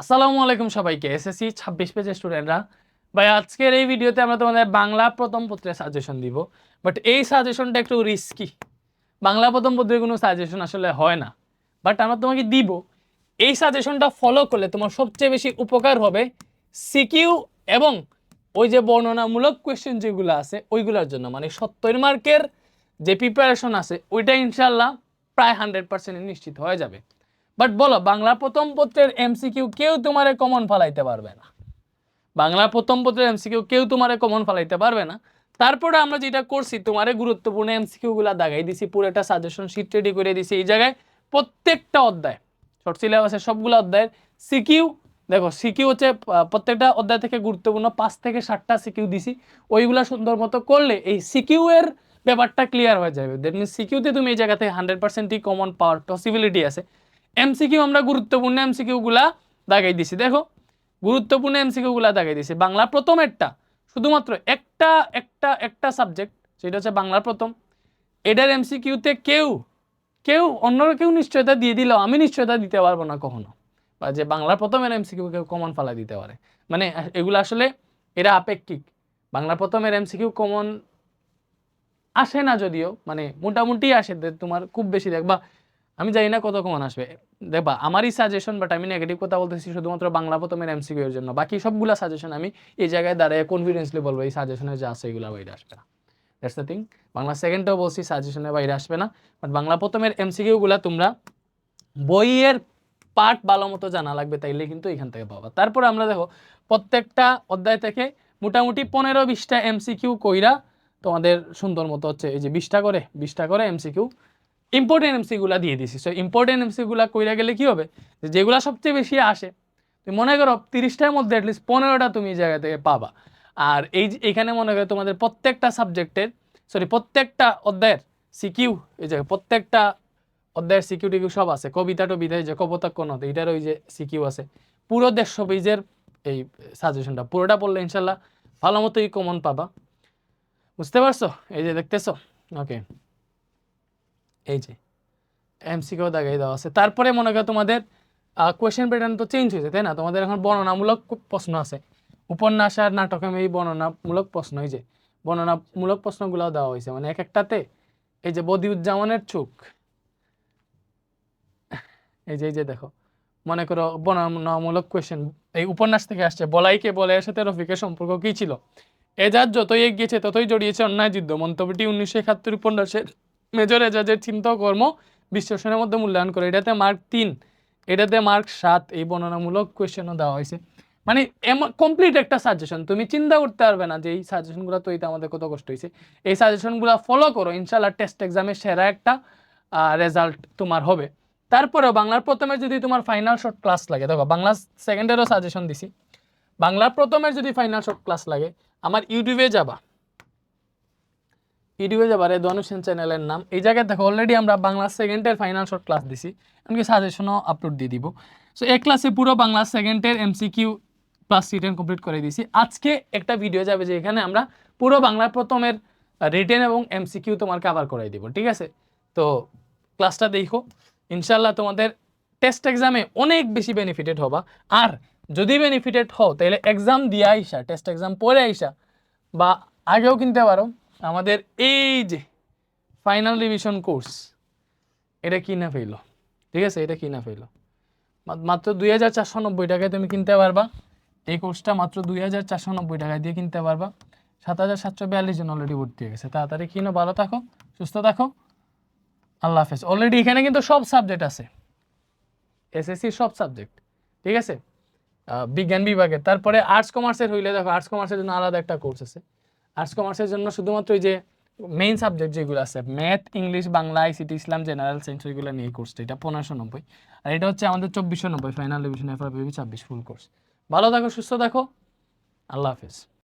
আসসালামু আলাইকুম সবাইকে, এসএসসি ছাব্বিশ পেজের স্টুডেন্টরা। ভাই, আজকের এই ভিডিওতে আমরা তোমাদের বাংলা প্রথম পত্রের সাজেশন দিব। বাট এই সাজেশনটা একটু রিস্কি বাংলা প্রথম পত্রের কোনো সাজেশন আসলে হয় না। বাট আমরা তোমাকে দিব। এই সাজেশনটা ফলো করলে তোমার সবচেয়ে বেশি উপকার হবে সিকিউ এবং ওই যে বর্ণনামূলক কোয়েশ্চেন যেগুলো আছে, ওইগুলোর জন্য। মানে সত্তর মার্কের যে প্রিপারেশন আছে, ওইটা ইনশাল্লাহ প্রায় হান্ড্রেড পার্সেন্ট নিশ্চিত হয়ে যাবে। বাট বলো, বাংলা প্রথম পত্রের এমসিকিউ কেউ তোমারে কমন ফালাইতে পারবে না। বাংলা প্রথম পত্রের এমসিকিউ কেউ তোমারে কমন ফালাইতে পারবে না। তারপরে আমরা যেটা করছি, তোমারে গুরুত্বপূর্ণ এমসিকিউ গুলা দাগাই দিছি পুরো একটা সাজেশন শিট রেডি করে দিছি। এই জায়গায় প্রত্যেকটা অধ্যায় শর্ট সিলেবাসের সবগুলো অধ্যায়ের সিকিউ দেখো সিকিউ হচ্ছে প্রত্যেকটা অধ্যায় থেকে গুরুত্বপূর্ণ পাঁচ থেকে ষাটটা সিকিউ দিছি। ওইগুলা সুন্দর মতো করলে এই সিকিউ এর ব্যাপারটা ক্লিয়ার হয়ে যাবে। দ্যাট মিনস সিকিউতে তুমি এই জায়গা থেকে হান্ড্রেড পার্সেন্টই কমন পাওয়ার পসিবিলিটি আছে। এমসিকিউ আমরা গুরুত্বপূর্ণ এমসিকিউ গুলা দাগাই দিছি, দেখো। গুরুত্বপূর্ণ এমসিকিউ গুলা দাগাই দিছি। বাংলা প্রথম একটা, শুধুমাত্র একটা একটা একটা সাবজেক্ট সেটা হচ্ছে বাংলা প্রথম। এটার এমসিকিউতে কেউ কেউ অন্যরা কেউ নিশ্চয়তা দিয়ে দিলেও আমি নিশ্চয়তা দিতে পারব না কখনো। বা যে বাংলা প্রথমের এমসিকিউ কেউ কমন ফালা দিতে পারে। মানে এগুলো আসলে এরা আপেক্ষিক। বাংলা প্রথমের এমসিকিউ কমন আসে না যদিও মানে মোটামুটি আসে তোমার খুব বেশি দেখবা আমি জানি না কত কমন আসবে। দেখবা, আমারই সাজেশন বাট আমি নেগেটিভ কথা বলতেছি শুধুমাত্র বাংলা প্রথমের এমসিকিউ এর জন্য। বাকি সবগুলা সাজেশন আমি এই জায়গায় দাঁড়িয়ে কনফিডেন্সলি বলব, এই সাজেশনে যা আছে এগুলো বাইরে আসবে না। দ্যাটস দ্য থিং বাংলা সেকেন্ডটাও বলছি সাজেশনের বাইরে আসবে না। বাট বাংলা প্রথমের এমসিকিউগুলো তোমরা বইয়ের পার্ট ভালো মতো জানা লাগবে, তাইলে কিন্তু এখান থেকে পাবা। তারপর আমরা দেখো, প্রত্যেকটা অধ্যায় থেকে মোটামুটি পনেরো বিশটা এমসিকিউ কইরা তোমাদের সুন্দর মতো হচ্ছে, এই যে বিশটা করে বিশটা করে এমসিকিউ ইম্পর্টেন্ট এমসিগুলো দিয়ে দিছি। সো ইম্পর্টেন্ট এমসিগুলা কইরা গেলে কি হবে? যেগুলা সবচেয়ে বেশি আসে, তুমি মনে করো তিরিশটার মধ্যে অ্যাটলিস্ট পনেরোটা তুমি এই জায়গা থেকে পাবা। আর এই এখানে মনে করো তোমাদের প্রত্যেকটা সাবজেক্টের সরি প্রত্যেকটা অধ্যায়ের সিকিউ এই যে প্রত্যেকটা অধ্যায়ের সিকিউ টিকিউ সব আছে। কবিতা টবিতা যে কপোতাক্ষ নদ এইটার ওই যে সিকিউ আছে। পুরো দেড়শো পেজের এই সাজেশনটা পুরোটা পড়লে ইনশাল্লাহ ভালো মতোই কমন পাবা। বুঝতে পারছ? এই যে দেখতেছো? ওকে এই যে এমসিকিউ দাগাই দেওয়া আছে। তারপরে মনে করো তোমাদের কোয়েশ্চেন প্যাটার্ন তো চেঞ্জ হয়েছে, তাই না? তোমাদের এখন বর্ণনামূলক প্রশ্ন আছে। উপন্যাস আর নাটকে এই বর্ণনামূলক প্রশ্ন, এই যে, বর্ণনামূলক প্রশ্নগুলো দেওয়া হয়েছে। মানে এক একটাতে, এই যে বদিউজ্জামানের চোখ, এই যে এই যে দেখো, মনে করো বর্ণনামূলক কোয়েশ্চেন এই উপন্যাস থেকে আসছে বলাইকে বলে, এর সাথে রফিকের সম্পর্ক কী ছিল? এজাজ যতই এগিয়েছে, ততই জড়িয়েছে অন্যায়, যুদ্ধ, মন্তব্যটি উনিশশো একাত্তর উপন্যাসের মেজর এজাজের চিন্তা কর্ম বিশ্লেষণের মধ্যে মূল্যায়ন করে। এটাতে মার্ক তিন, এটাতে মার্ক সাত এই বর্ণনামূলক কোয়েশ্চেনও দেওয়া হয়েছে। মানে কমপ্লিট একটা সাজেশন তুমি চিন্তা করতে পারবে না যে এই সাজেশনগুলো তৈরিতে আমাদের কত কষ্ট হয়েছে। এই সাজেশনগুলো ফলো করো ইনশাল্লাহ টেস্ট এক্সামে সেরা একটা রেজাল্ট তোমার হবে। তারপরেও বাংলার প্রথমে যদি তোমার ফাইনাল শর্ট ক্লাস লাগে, দেখো বাংলা সেকেন্ডেরও সাজেশন দিছি। বাংলার প্রথমের যদি ফাইনাল শর্ট ক্লাস লাগে, আমার ইউটিউবে যাবা। ইউটিউবে যাবা রে ধনুষেন চ্যানেলের নাম। এই জায়গায় দেখো অলরেডি আমরা বাংলা সেকেন্ডের ফাইনাল শর্ট ক্লাস দিছি। এমনকি সাজেশনও আপলোড দিয়ে দিব। সো এই ক্লাসে পুরো বাংলা সেকেন্ডের এমসিকিউ ক্লাস রিটেন কমপ্লিট করে দিয়েছি আজকে একটা ভিডিও যাবে যে এখানে আমরা পুরো বাংলা প্রথমের রিটেন এবং এমসিকিউ তোমার কভার করে দিব, ঠিক আছে? তো ক্লাসটা দেখো। ইনশাল্লাহ তোমাদের টেস্ট এক্সামে অনেক বেশি বেনিফিটেড হবা। আর যদি বেনিফিটেড হও, তাহলে এক্সাম দিয়ে আইসা টেস্ট এক্সাম পরে আইসা, বা আগেও কিনতে পারো। আমাদের এই যে ফাইনাল রিভিশন কোর্স এটা কিনা ফেলো ঠিক আছে, এটা কিনা ফেলো মাত্র দুই হাজার চারশো নব্বই টাকায় তুমি কিনতে পারবা। এই কোর্সটা মাত্র দুই হাজার চারশো নব্বই টাকায় দিয়ে কিনতে পারবা। সাত হাজার সাতশো বিয়াল্লিশ জন অলরেডি ভর্তি হয়ে গেছে। তাড়াতাড়ি কিনো, ভালো থাকো, সুস্থ থাকো। আল্লাহ হাফেজ। অলরেডি এখানে কিন্তু সব সাবজেক্ট আছে। এসএসসি সব সাবজেক্ট ঠিক আছে? বিজ্ঞান বিভাগের। তারপরে আর্টস কমার্সের হইলে দেখো আর্টস কমার্সের জন্য আলাদা একটা কোর্স আছে। আর্টস কমার্সের জন্য শুধুমাত্র ওই যে মেইন সাবজেক্ট যেগুলো আছে ম্যাথ ইংলিশ বাংলা আইসিটি ইসলাম জেনারেল সায়েন্স ওইগুলো নিয়ে কোর্সটা এটা পনেরোশো নব্বই। আর এটা হচ্ছে আমাদের চব্বিশশো নব্বই ফাইনাল ডিভিশন এফআর ছাব্বিশ ফুল কোর্স ভালো থাকো, সুস্থ থাকো। আল্লাহ হাফেজ।